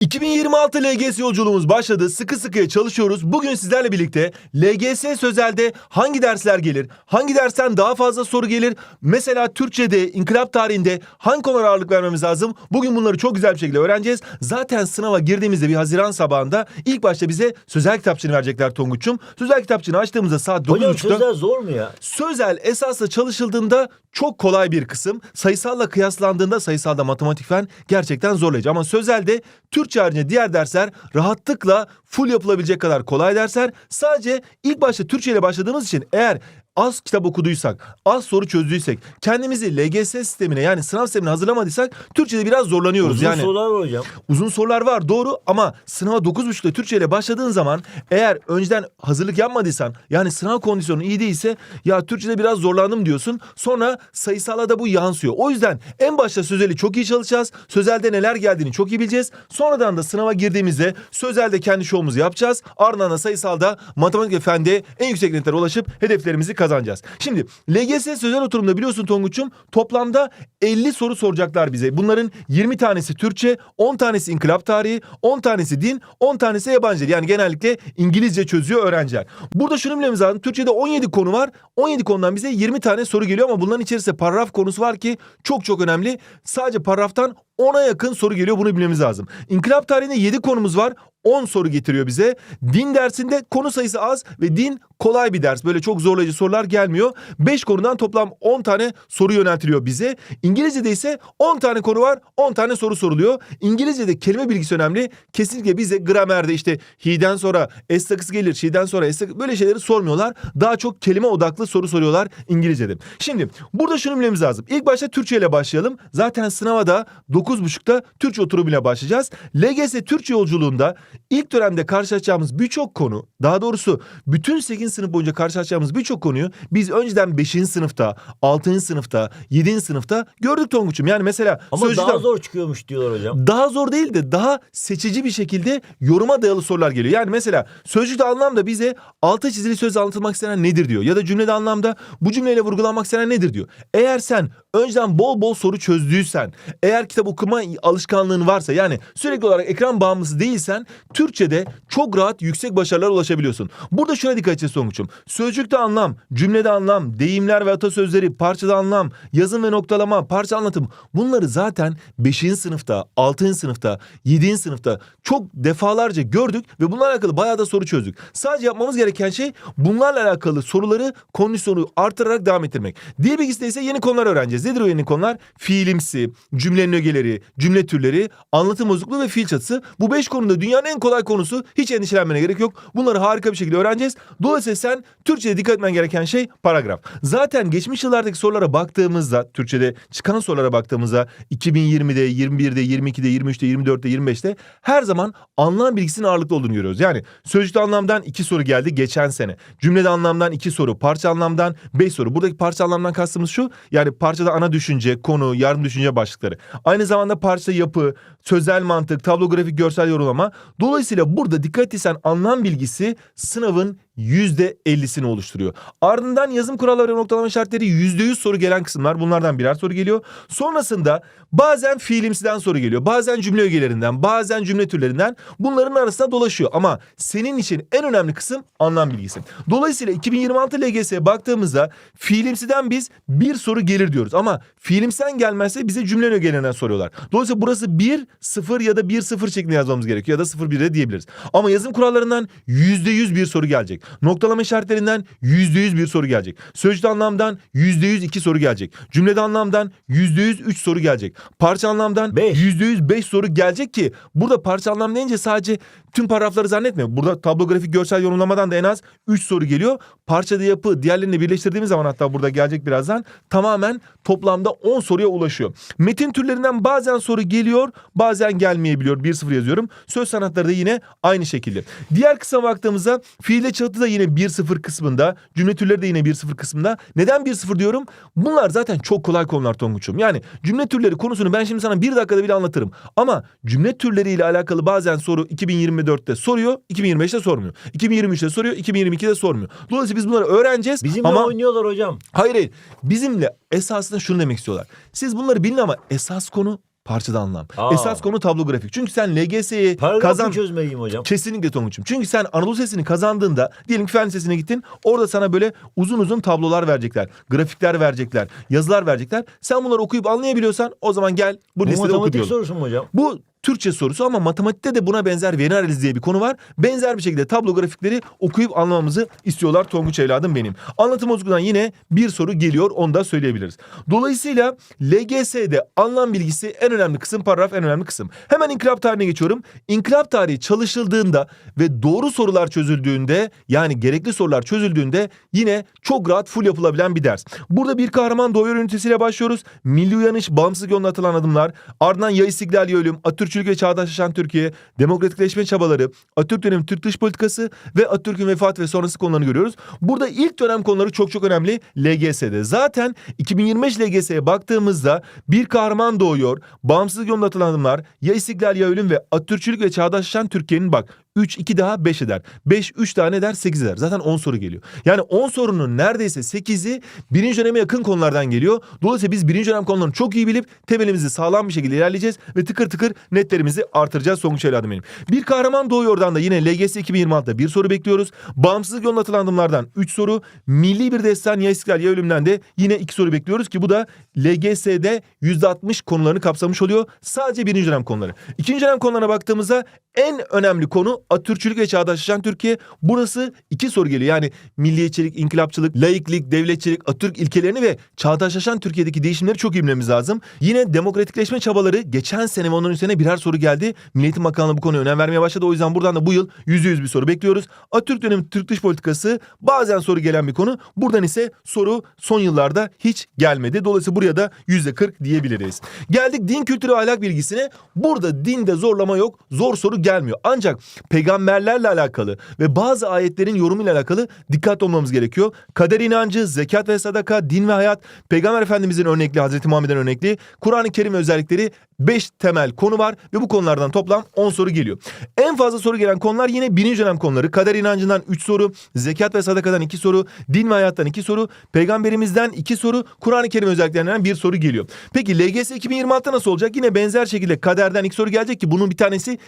2026 LGS yolculuğumuz başladı. Sıkı sıkıya çalışıyoruz. Bugün sizlerle birlikte LGS sözelde hangi dersler gelir? Hangi dersten daha fazla soru gelir? Mesela Türkçe'de, inkılap tarihinde hangi konulara ağırlık vermemiz lazım? Bugün bunları çok güzel bir şekilde öğreneceğiz. Zaten sınava girdiğimizde bir Haziran sabahında ilk başta bize sözel kitapçığını verecekler Tonguç'um. Sözel kitapçığını açtığımızda saat Hocam 9.30'da... sözler zor mu ya? Sözel esasla çalışıldığında çok kolay bir kısım. Sayısalla kıyaslandığında sayısalda matematik fen gerçekten zorlayıcı. Ama sözelde Türkçe haricinde diğer dersler rahatlıkla full yapılabilecek kadar kolay dersler. Sadece ilk başta Türkçe ile başladığımız için eğer az kitap okuduysak, az soru çözdüysek, kendimizi LGS sistemine yani sınav sistemine hazırlamadıysak Türkçe'de biraz zorlanıyoruz. Uzun yani sorular var hocam. Uzun sorular var doğru ama sınava 9.30'da Türkçe ile başladığın zaman eğer önceden hazırlık yapmadıysan yani sınav kondisyonu iyi değilse ya Türkçe'de biraz zorlandım diyorsun. Sonra sayısala da bu yansıyor. O yüzden en başta sözeli çok iyi çalışacağız. Sözelde neler geldiğini çok iyi bileceğiz. Sonradan da sınava girdiğimizde sözelde kendi şovumuzu yapacağız. Ardından da sayısalda matematik ve fende en yüksek netlere ulaşıp hedeflerimizi kazanacağız. Şimdi LGS sözel oturumda biliyorsun Tonguç'um toplamda 50 soru soracaklar bize. Bunların 20 tanesi Türkçe, 10 tanesi inkılap tarihi, 10 tanesi din, 10 tanesi yabancı. Yani genellikle İngilizce çözüyor öğrenciler. Burada şunu bilmemiz lazım. Türkçe'de 17 konu var. 17 konudan bize 20 tane soru geliyor ama bunların içerisinde paragraf konusu var ki çok çok önemli. Sadece paragraftan 10'a yakın soru geliyor bunu bilmemiz lazım. İnkılap tarihinde 7 konumuz var. 10 soru getiriyor bize. Din dersinde konu sayısı az ve din kolay bir ders. Böyle çok zorlayıcı sorular gelmiyor. 5 konudan toplam 10 tane soru yöneltiliyor bize. İngilizce'de ise 10 tane konu var. 10 tane soru soruluyor. İngilizce'de kelime bilgisi önemli. Kesinlikle bize gramerde işte he'den sonra s takısı gelir, she'den sonra s böyle şeyleri sormuyorlar. Daha çok kelime odaklı soru soruyorlar İngilizce'de. Şimdi burada şunu bilmemiz lazım. İlk başta Türkçe ile başlayalım. Zaten sınava da 9.30'da Türkçe oturumuyla başlayacağız. LGS Türkçe yolculuğunda ilk dönemde karşılaşacağımız birçok konu, daha doğrusu bütün 8. sınıf boyunca karşılaşacağımız birçok konuyu biz önceden 5. sınıfta, 6. sınıfta, 7. sınıfta gördük Tonguç'um. Yani mesela Ama sözcükten- daha zor çıkıyormuş diyorlar hocam. daha zor değil de daha seçici bir şekilde yoruma dayalı sorular geliyor. Yani mesela sözcükte anlamda bize altı çizili söz anlatılmak istenen nedir diyor. Ya da cümlede anlamda bu cümleyle vurgulanmak istenen nedir diyor. Eğer sen önceden bol bol soru çözdüysen, eğer kitap okuma alışkanlığın varsa yani sürekli olarak ekran bağımlısı değilsen Türkçe'de çok rahat yüksek başarılara ulaşabiliyorsun. Burada şuna dikkat edeceğiz Tonguç'um. Sözcükte anlam, cümlede anlam, deyimler ve atasözleri, parçada anlam, yazım ve noktalama, parça anlatım bunları zaten 5. sınıfta, 6. sınıfta, 7. sınıfta çok defalarca gördük ve bunlarla alakalı bayağı da soru çözdük. Sadece yapmamız gereken şey bunlarla alakalı soruları kondisyonu artırarak devam ettirmek. Dil bilgisinde ise yeni konular öğreneceğiz. Nedir o yeni konular? Fiilimsi, cümlenin ögeleri, cümle türleri, anlatım bozukluğu ve fiil çatısı. Bu beş konuda dünyanın en kolay konusu. Hiç endişelenmene gerek yok. Bunları harika bir şekilde öğreneceğiz. Dolayısıyla sen Türkçe'de dikkat etmen gereken şey paragraf. Zaten geçmiş yıllardaki sorulara baktığımızda, Türkçe'de çıkan sorulara baktığımızda 2020'de, 21'de, 22'de, 23'te, 24'te, 25'te her zaman anlam bilgisinin ağırlıklı olduğunu görüyoruz. Yani sözcükte anlamdan iki soru geldi geçen sene. Cümlede anlamdan iki soru, parça anlamdan beş soru. Buradaki parça anlamdan kastımız şu. Yani parçada ana düşünce, konu, yardım düşünce başlıkları. Aynı zamanda parça yapı, sözel mantık, tablografik görsel yorumlama. Dolayısıyla burada dikkat ettiysen anlam bilgisi sınavın yüzde ellisini oluşturuyor. Ardından yazım kuralları ve noktalama işaretleri yüzde yüz soru gelen kısımlar. Bunlardan birer soru geliyor. Sonrasında bazen fiilimsiden soru geliyor. Bazen cümle ögelerinden, bazen cümle türlerinden. Bunların arasında dolaşıyor. Ama senin için en önemli kısım anlam bilgisi. Dolayısıyla 2026 LGS'ye baktığımızda fiilimsiden biz bir soru gelir diyoruz. Ama fiilimsiden gelmezse bize cümle ögelerinden soruyorlar. Dolayısıyla burası 1, 0 ya da 1, 0 şeklinde yazmamız gerekiyor. Ya da 0, 1 de diyebiliriz. Ama yazım kurallarından yüzde yüz bir soru gelecek. Noktalama işaretlerinden yüzde yüz bir soru gelecek. Sözcükte anlamdan yüzde yüz iki soru gelecek. Cümlede anlamdan yüzde yüz üç soru gelecek. Parça anlamdan Beş. yüzde yüz beş soru gelecek ki burada parça anlam deyince sadece tüm paragrafları zannetme. Burada tablografik görsel yorumlamadan da en az 3 soru geliyor. Parçada yapı diğerlerini birleştirdiğimiz zaman hatta burada gelecek birazdan tamamen toplamda 10 soruya ulaşıyor. Metin türlerinden bazen soru geliyor bazen gelmeyebiliyor. 1-0 yazıyorum. Söz sanatları da yine aynı şekilde. Diğer kısma baktığımızda fiile çatı da yine 1-0 kısmında. Cümle türleri de yine 1-0 kısmında. Neden 1-0 diyorum? Bunlar zaten çok kolay konular Tonguç'um. Yani cümle türleri konusunu ben şimdi sana bir dakikada bile anlatırım. Ama cümle türleriyle alakalı bazen soru 2024'te soruyor, 2025'te sormuyor. 2023'te soruyor, 2022'de sormuyor. Dolayısıyla biz bunları öğreneceğiz. Bizimle ama oynuyorlar hocam. hayır hayır. Bizimle esasında şunu demek istiyorlar. Siz bunları bilin ama esas konu parçada anlam. Aa. Esas konu tablo grafik. Çünkü sen LGS'yi kazan... mı çözmeliyim hocam? Kesinlikle Tonguç'um. Çünkü sen Anadolu Sesi'ni kazandığında diyelim ki fen lisesine gittin. Orada sana böyle uzun uzun tablolar verecekler. Grafikler verecekler. Yazılar verecekler. Sen bunları okuyup anlayabiliyorsan o zaman gel bu, Bu listede oku matematik diyorum. sorusu mu hocam? Bu Türkçe sorusu ama matematikte de buna benzer veri analizi diye bir konu var. Benzer bir şekilde tablo grafikleri okuyup anlamamızı istiyorlar Tonguç evladım benim. Anlatım Ozgu'dan yine bir soru geliyor onu da söyleyebiliriz. Dolayısıyla LGS'de anlam bilgisi en önemli kısım paragraf en önemli kısım. Hemen inkılap tarihine geçiyorum. İnkılap tarihi çalışıldığında ve doğru sorular çözüldüğünde yani gerekli sorular çözüldüğünde yine çok rahat full yapılabilen bir ders. Burada bir kahraman doğuyor ünitesiyle başlıyoruz. Milli uyanış, bağımsızlık yoluna atılan adımlar, ardından ya istiklal ya ölüm, Atatürkçülük ve çağdaşlaşan Türkiye, demokratikleşme çabaları, Atatürk dönemi Türk dış politikası ve Atatürk'ün vefatı ve sonrası konularını görüyoruz. Burada ilk dönem konuları çok çok önemli LGS'de. Zaten 2025 LGS'ye baktığımızda bir kahraman doğuyor, bağımsızlık yoluna atılan adımlar, ya istiklal ya ölüm ve Atatürkçülük ve çağdaşlaşan Türkiye'nin bak 3 2 daha 5 eder. 5 3 tane eder 8 eder. Zaten 10 soru geliyor. Yani 10 sorunun neredeyse 8'i birinci döneme yakın konulardan geliyor. Dolayısıyla biz birinci dönem konularını çok iyi bilip temelimizi sağlam bir şekilde ilerleyeceğiz ve tıkır tıkır netlerimizi artıracağız sonuç evladım benim. Bir kahraman doğuyordan da yine LGS 2026'da bir soru bekliyoruz. Bağımsızlık yoluna atılan adımlardan 3 soru. Milli bir destan ya istiklal ya ölümden de yine 2 soru bekliyoruz ki bu da LGS'de %60 konularını kapsamış oluyor. Sadece birinci dönem konuları. İkinci dönem konularına baktığımızda en önemli konu Atatürkçülük ve çağdaşlaşan Türkiye. Burası iki soru geliyor. Yani milliyetçilik, inkılapçılık, laiklik, devletçilik, Atatürk ilkelerini ve çağdaşlaşan Türkiye'deki değişimleri çok iyi bilmemiz lazım. Yine demokratikleşme çabaları geçen sene ve ondan sene birer soru geldi. Milli Eğitim Bakanlığı bu konuya önem vermeye başladı. O yüzden buradan da bu yıl yüzde yüz bir soru bekliyoruz. Atatürk dönemi Türk dış politikası bazen soru gelen bir konu. Buradan ise soru son yıllarda hiç gelmedi. Dolayısıyla buraya da yüzde kırk diyebiliriz. Geldik din kültürü ahlak bilgisine. Burada dinde zorlama yok. Zor soru gelmiyor. Ancak peygamberlerle alakalı ve bazı ayetlerin yorumuyla alakalı dikkatli olmamız gerekiyor. Kader inancı, zekat ve sadaka, din ve hayat, Peygamber Efendimizin örnekli, Hazreti Muhammed'in örnekli, Kur'an-ı Kerim özellikleri 5 temel konu var ve bu konulardan toplam 10 soru geliyor. En fazla soru gelen konular yine birinci dönem konuları. Kader inancından 3 soru, zekat ve sadakadan 2 soru, din ve hayattan 2 soru, peygamberimizden 2 soru, Kur'an-ı Kerim özelliklerinden 1 soru geliyor. Peki LGS 2026'da nasıl olacak? Yine benzer şekilde kaderden 2 soru gelecek ki bunun bir tanesi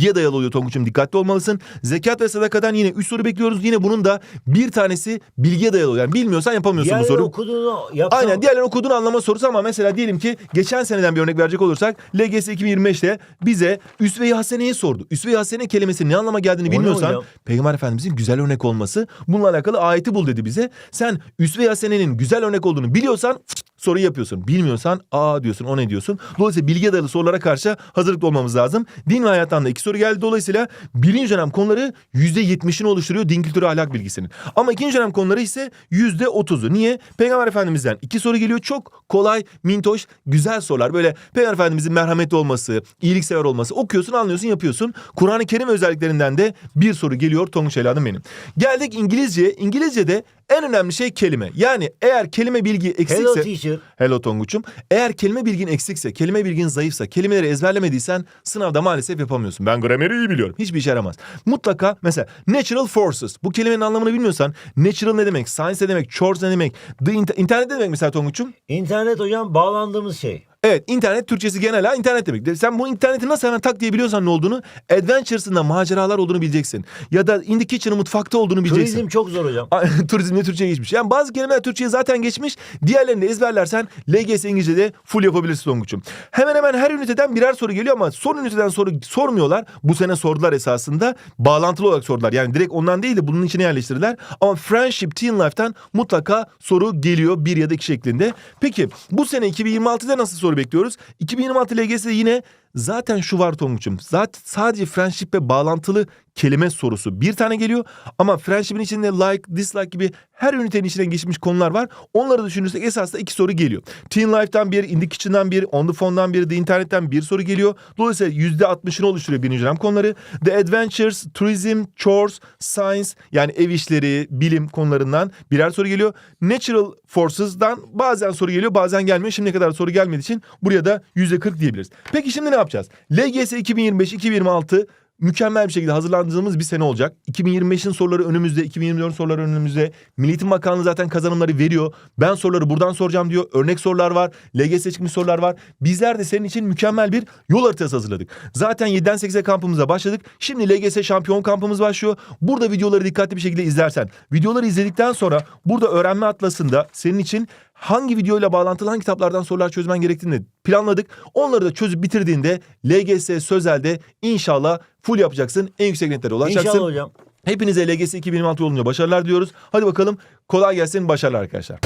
bilgiye dayalı oluyor Tonguç'um dikkatli olmalısın. Zekat ve sadakadan yine 3 soru bekliyoruz. Yine bunun da bir tanesi bilgiye dayalı oluyor. Yani bilmiyorsan yapamıyorsun bu Diğerleri soru. okuduğunu yapsam... Aynen diğerlerini okuduğunu anlama sorusu ama mesela diyelim ki geçen seneden bir örnek verecek olursak LGS 2025'te bize Üsve-i Hasene'yi sordu. Üsve-i Hasene kelimesinin ne anlama geldiğini O ne bilmiyorsan hocam? Peygamber Efendimizin güzel örnek olması bununla alakalı ayeti bul dedi bize. Sen Üsve-i Hasene'nin güzel örnek olduğunu biliyorsan soruyu yapıyorsun. Bilmiyorsan aa diyorsun o ne diyorsun. Dolayısıyla bilgiye dayalı sorulara karşı hazırlıklı olmamız lazım. Din ve hayattan da iki soru geldi. Dolayısıyla birinci dönem konuları %70'ini oluşturuyor din kültürü ahlak bilgisinin. Ama ikinci dönem konuları ise %30'u. Niye? Peygamber Efendimiz'den iki soru geliyor. Çok kolay, mintoş, güzel sorular. Böyle Peygamber Efendimiz'in merhametli olması, iyiliksever olması. Okuyorsun, anlıyorsun, yapıyorsun. Kur'an-ı Kerim özelliklerinden de bir soru geliyor Tonguç evladım benim. Geldik İngilizce. İngilizce'de en önemli şey kelime. Yani eğer kelime bilgi eksikse... Hello teacher. Hello Tonguç'um. Eğer kelime bilgin eksikse, kelime bilgin zayıfsa, kelimeleri ezberlemediysen sınavda maalesef yapamıyorsun. Ben grameri iyi biliyorum. Hiçbir işe yaramaz. Mutlaka mesela natural forces. Bu kelimenin anlamını bilmiyorsan natural ne demek, science ne demek, chores ne demek, the inter- internet ne demek mesela Tonguç'um? İnternet hocam bağlandığımız şey. Evet internet Türkçesi genel ha internet demek. Sen bu interneti nasıl hemen tak diye biliyorsan ne olduğunu Adventures'ında maceralar olduğunu bileceksin. Ya da In the Kitchen'ın mutfakta olduğunu bileceksin. Turizm çok zor hocam. Turizmde Türkçe'ye geçmiş. Yani bazı kelimeler Türkçe'ye zaten geçmiş. Diğerlerini ezberlersen LGS İngilizce'de full yapabilirsin Tonguç'um. Hemen hemen her üniteden birer soru geliyor ama son üniteden soru sormuyorlar. Bu sene sordular esasında. Bağlantılı olarak sordular. Yani direkt ondan değil de bunun içine yerleştirdiler. Ama Friendship Teen Life'tan mutlaka soru geliyor bir ya da iki şeklinde. Peki bu sene 2026'da nasıl soru bekliyoruz? 2026 LGS'de yine zaten şu var Tonguç'um. Zaten sadece friendship'e bağlantılı kelime sorusu bir tane geliyor. Ama friendship'in içinde like, dislike gibi her ünitenin içinden geçmiş konular var. Onları düşünürsek esasında iki soru geliyor. Teen Life'dan bir, In the Kitchen'dan bir, On the Phone'dan bir, The Internet'ten bir soru geliyor. Dolayısıyla yüzde 60'ını oluşturuyor birinci dönem konuları. The Adventures, Tourism, Chores, Science yani ev işleri, bilim konularından birer soru geliyor. Natural Forces'dan bazen soru geliyor bazen gelmiyor. Şimdiye kadar soru gelmediği için buraya da yüzde 40 diyebiliriz. Peki şimdi ne yapacağız? LGS 2025-2026 mükemmel bir şekilde hazırlandığımız bir sene olacak. 2025'in soruları önümüzde, 2024 soruları önümüzde. Milli Eğitim Bakanlığı zaten kazanımları veriyor. Ben soruları buradan soracağım diyor. Örnek sorular var. LGS çıkmış sorular var. Bizler de senin için mükemmel bir yol haritası hazırladık. Zaten 7'den 8'e kampımıza başladık. Şimdi LGS şampiyon kampımız başlıyor. Burada videoları dikkatli bir şekilde izlersen, videoları izledikten sonra burada öğrenme atlasında senin için hangi videoyla bağlantılı hangi kitaplardan sorular çözmen gerektiğini planladık. Onları da çözüp bitirdiğinde LGS Sözel'de inşallah full yapacaksın. En yüksek netlere ulaşacaksın. İnşallah hocam. Hepinize LGS 2026 yolunda başarılar diyoruz. Hadi bakalım kolay gelsin başarılar arkadaşlar.